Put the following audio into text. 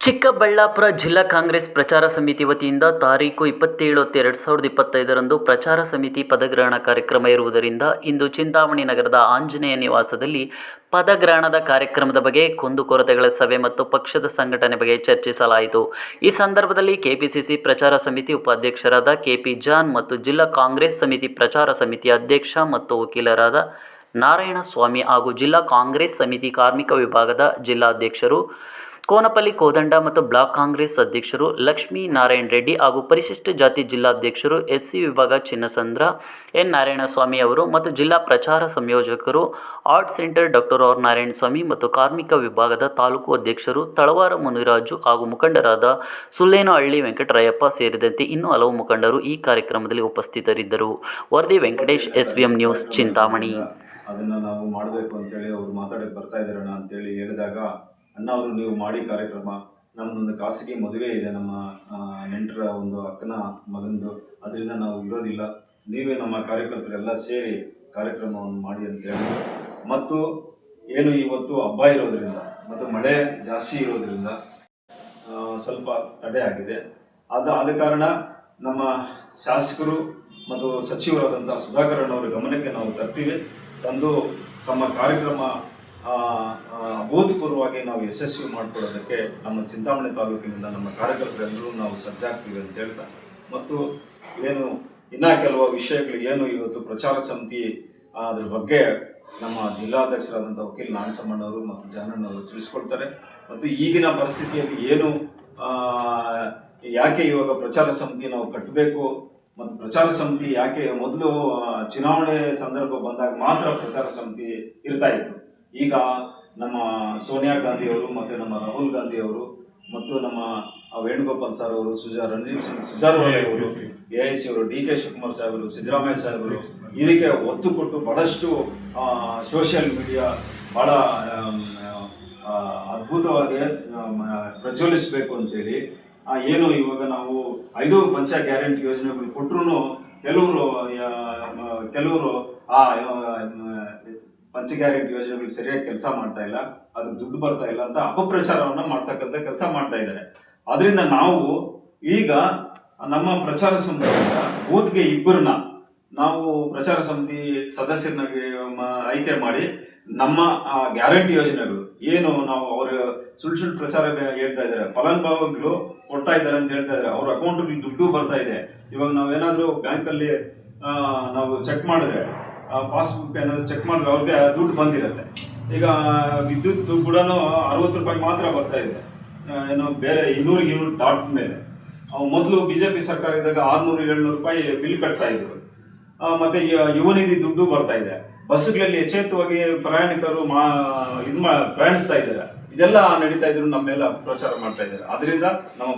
ಚಿಕ್ಕಬಳ್ಳಾಪುರ ಜಿಲ್ಲಾ ಕಾಂಗ್ರೆಸ್ ಪ್ರಚಾರ ಸಮಿತಿ ವತಿಯಿಂದ ತಾರೀಕು ಇಪ್ಪತ್ತೇಳು ಹತ್ತು ಎರಡು ಸಾವಿರದ ಇಪ್ಪತ್ತೈದರಂದು ಪ್ರಚಾರ ಸಮಿತಿ ಪದಗ್ರಹಣ ಕಾರ್ಯಕ್ರಮ ಇರುವುದರಿಂದ ಇಂದು ಚಿಂತಾಮಣಿ ನಗರದ ಆಂಜನೇಯ ನಿವಾಸದಲ್ಲಿ ಪದಗ್ರಹಣದ ಕಾರ್ಯಕ್ರಮದ ಬಗ್ಗೆ ಕುಂದುಕೊರತೆಗಳ ಸಭೆ ಮತ್ತು ಪಕ್ಷದ ಸಂಘಟನೆ ಬಗ್ಗೆ ಚರ್ಚಿಸಲಾಯಿತು. ಈ ಸಂದರ್ಭದಲ್ಲಿ ಕೆಪಿಸಿಸಿ ಪ್ರಚಾರ ಸಮಿತಿ ಉಪಾಧ್ಯಕ್ಷರಾದ ಕೆಪಿ ಜಾನ್ ಮತ್ತು ಜಿಲ್ಲಾ ಕಾಂಗ್ರೆಸ್ ಸಮಿತಿ ಪ್ರಚಾರ ಸಮಿತಿ ಅಧ್ಯಕ್ಷ ಮತ್ತು ವಕೀಲರಾದ ನಾರಾಯಣಸ್ವಾಮಿ ಹಾಗೂ ಜಿಲ್ಲಾ ಕಾಂಗ್ರೆಸ್ ಸಮಿತಿ ಕಾರ್ಮಿಕ ವಿಭಾಗದ ಜಿಲ್ಲಾಧ್ಯಕ್ಷರು ಕೋನಪಲ್ಲಿ ಕೋದಂಡ ಮತ್ತು ಬ್ಲಾಕ್ ಕಾಂಗ್ರೆಸ್ ಅಧ್ಯಕ್ಷರು ಲಕ್ಷ್ಮೀ ನಾರಾಯಣ ರೆಡ್ಡಿ ಹಾಗೂ ಪರಿಶಿಷ್ಟ ಜಾತಿ ಜಿಲ್ಲಾಧ್ಯಕ್ಷರು ಎಸ್ಸಿ ವಿಭಾಗ ಚಿನ್ನಸಂದ್ರ ಎನ್ ನಾರಾಯಣಸ್ವಾಮಿ ಅವರು ಮತ್ತು ಜಿಲ್ಲಾ ಪ್ರಚಾರ ಸಂಯೋಜಕರು art centre doctor R Narayanaswamy ಮತ್ತು ಕಾರ್ಮಿಕ ವಿಭಾಗದ ತಾಲೂಕು ಅಧ್ಯಕ್ಷರು ತಳವಾರ ಮುನಿರಾಜು ಹಾಗೂ ಮುಖಂಡರಾದ ಸುಲ್ಲೇನಹಳ್ಳಿ ವೆಂಕಟರಾಯಪ್ಪ ಸೇರಿದಂತೆ ಇನ್ನೂ ಹಲವು ಮುಖಂಡರು ಈ ಕಾರ್ಯಕ್ರಮದಲ್ಲಿ ಉಪಸ್ಥಿತರಿದ್ದರು. ವರದಿ Venkatesh S V news, Chintamani. ಅದನ್ನು ನಾವು ಮಾಡಬೇಕು ಅಂತೇಳಿ ಅವರು ಮಾತಾಡಕ್ಕೆ ಬರ್ತಾ ಇದ್ದಾರಣ್ಣ ಅಂತೇಳಿ ಹೇಳಿದಾಗ ಅಣ್ಣ ಅವರು ನೀವು ಮಾಡಿ ಕಾರ್ಯಕ್ರಮ. ನಮ್ಮದೊಂದು ಖಾಸಗಿ ಮದುವೆ ಇದೆ, ನಮ್ಮ ನೆಂಟರ ಒಂದು ಅಕ್ಕನ ಮಗಂದು. ಅದರಿಂದ ನಾವು ಇರೋದಿಲ್ಲ. ನೀವೇ ನಮ್ಮ ಕಾರ್ಯಕರ್ತರೆಲ್ಲ ಸೇರಿ ಕಾರ್ಯಕ್ರಮವನ್ನು ಮಾಡಿ ಅಂತ ಅಂತೇಳಿ ಮತ್ತು ಏನು ಇವತ್ತು ಹಬ್ಬ ಇರೋದ್ರಿಂದ ಮತ್ತು ಮಳೆ ಜಾಸ್ತಿ ಇರೋದ್ರಿಂದ ಸ್ವಲ್ಪ ತಡೆ ಆಗಿದೆ. ಅದ ಆದ ಕಾರಣ ನಮ್ಮ ಶಾಸಕರು ಮತ್ತು ಸಚಿವರಾದಂಥ ಸುಧಾಕರ್ ಅವರ ಗಮನಕ್ಕೆ ನಾವು ತರ್ತೀವಿ. ತಂದು ತಮ್ಮ ಕಾರ್ಯಕ್ರಮ ಅಭೂತಪೂರ್ವವಾಗಿ ನಾವು ಯಶಸ್ವಿ ಮಾಡಿಕೊಳ್ಳೋದಕ್ಕೆ ನಮ್ಮ ಚಿಂತಾಮಣಿ ತಾಲೂಕಿನಿಂದ ನಮ್ಮ ಕಾರ್ಯಕರ್ತರೆಲ್ಲರೂ ನಾವು ಸಜ್ಜಾಗ್ತೀವಿ ಅಂತ ಹೇಳ್ತಾ. ಮತ್ತು ಏನು, ಇನ್ನ ಕೆಲವು ವಿಷಯಗಳು ಏನು ಇವತ್ತು ಪ್ರಚಾರ ಸಮಿತಿ, ಅದ್ರ ಬಗ್ಗೆ ನಮ್ಮ ಜಿಲ್ಲಾಧ್ಯಕ್ಷರಾದಂಥ ವಕೀಲ್ ನಾಗಸಮ್ಮಣ್ಣವರು ಮತ್ತು ಜಾನಣ್ಣವರು ತಿಳಿಸ್ಕೊಡ್ತಾರೆ. ಮತ್ತು ಈಗಿನ ಪರಿಸ್ಥಿತಿಯಲ್ಲಿ ಏನು ಯಾಕೆ ಇವಾಗ ಪ್ರಚಾರ ಸಮಿತಿ ನಾವು ಕಟ್ಟಬೇಕು, ಮತ್ತು ಪ್ರಚಾರ ಸಮಿತಿ ಯಾಕೆ ಮೊದಲು ಚುನಾವಣೆ ಸಂದರ್ಭ ಬಂದಾಗ ಮಾತ್ರ ಪ್ರಚಾರ ಸಮಿತಿ ಇರ್ತಾ ಇತ್ತು? ಈಗ ನಮ್ಮ ಸೋನಿಯಾ ಗಾಂಧಿ ಅವರು ಮತ್ತು ನಮ್ಮ ರಾಹುಲ್ ಗಾಂಧಿ ಅವರು ಮತ್ತು ನಮ್ಮ ವೇಣುಗೋಪಾಲ್ ಸರ್ ಅವರು ಸುಜಾ ರಂಜೀವ್ ಸಿಂಗ್ ಸುಜಾರ್ವಾಲ ಅವರು ಎ ಐ ಸಿ ಅವರು ಡಿ ಕೆ ಶಿವಕುಮಾರ್ ಸಾಹೇಬರು ಸಿದ್ದರಾಮಯ್ಯ ಸಾಹೇಬರು ಇದಕ್ಕೆ ಒತ್ತು ಕೊಟ್ಟು ಬಹಳಷ್ಟು ಸೋಷಿಯಲ್ ಮೀಡಿಯಾ ಬಹಳ ಅದ್ಭುತವಾಗಿ ಪ್ರಜ್ವಲಿಸಬೇಕು ಅಂತೇಳಿ ಏನು ಇವಾಗ ನಾವು ಐದು ಪಂಚ ಗ್ಯಾರಂಟಿ ಯೋಜನೆಗಳು ಕೊಟ್ಟರು ಕೆಲವರು ಕೆಲವರು ಆ, ಪಂಚ ಗ್ಯಾರಂಟಿ ಯೋಜನೆಗಳು ಸರಿಯಾಗಿ ಕೆಲಸ ಮಾಡ್ತಾ ಇಲ್ಲ, ಅದು ದುಡ್ಡು ಬರ್ತಾ ಇಲ್ಲ ಅಂತ ಅಪಪ್ರಚಾರವನ್ನ ಮಾಡ್ತಕ್ಕಂಥ ಕೆಲಸ ಮಾಡ್ತಾ ಇದ್ದಾರೆ. ಅದರಿಂದ ನಾವು ಈಗ ನಮ್ಮ ಪ್ರಚಾರ ಸಮಿತಿಯಿಂದ ಬೂತ್ಗೆ ಇಬ್ಬರನ್ನ ನಾವು ಪ್ರಚಾರ ಸಮಿತಿ ಸದಸ್ಯರನ್ನಾಗಿ ಆಯ್ಕೆ ಮಾಡಿ ನಮ್ಮ, ಆ, ಗ್ಯಾರಂಟಿ ಯೋಜನೆಗಳು ಏನು ನಾವು ಅವರ ಸುಳ್ಳು ಸುಳ್ಳು ಪ್ರಚಾರ ಹೇಳ್ತಾ ಇದ್ದಾರೆ, ಫಲಾನುಭವಿಗಳು ಕೊಡ್ತಾ ಇದ್ದಾರೆ ಅಂತ ಹೇಳ್ತಾ ಇದ್ದಾರೆ, ಅವ್ರ ಅಕೌಂಟ್ಗೆ ದುಡ್ಡು ಬರ್ತಾ ಇದೆ. ಇವಾಗ ನಾವೇನಾದರೂ ಬ್ಯಾಂಕಲ್ಲಿ ನಾವು ಚೆಕ್ ಮಾಡಿದ್ರೆ ಪಾಸ್ಬುಕ್ ಏನಾದ್ರು ಚೆಕ್ ಮಾಡಿದ್ರೆ ಅವ್ರಿಗೆ ದುಡ್ಡು ಬಂದಿರುತ್ತೆ. ಈಗ ವಿದ್ಯುತ್ ಕೂಡ ಅರವತ್ತು ರೂಪಾಯಿ ಮಾತ್ರ ಬರ್ತಾ ಇದೆ. ಏನು ಬೇರೆ ಇನ್ನೂರು ಇನ್ನೂರು ದಾಟಿದ ಮೇಲೆ ಮೊದಲು ಬಿಜೆಪಿ ಸರ್ಕಾರ ಇದ್ದಾಗ ಆರ್ನೂರು, ಏಳ್ನೂರು ರೂಪಾಯಿ ಬಿಲ್ ಕಟ್ತಾ ಇದ್ರು. ಮತ್ತೆ ಯುವ ನಿಧಿ ದುಡ್ಡು ಬರ್ತಾ ಇದೆ. ಬಸ್ಗಳಲ್ಲಿ ಎಚ್ಚೆತ್ತುವಾಗಿ ಪ್ರಯಾಣಿಕರು ಮಾ, ಇದು ಮಾ, ಪ್ರಯಾಣಿಸ್ತಾ ಇದ್ದಾರೆ. ಇದೆಲ್ಲ ನಡೀತಾ ಇದ್ರು, ನಮ್ಮೆಲ್ಲ ಪ್ರಚಾರ ಮಾಡ್ತಾ ಇದ್ದಾರೆ. ಅದರಿಂದ ನಮ್ಮ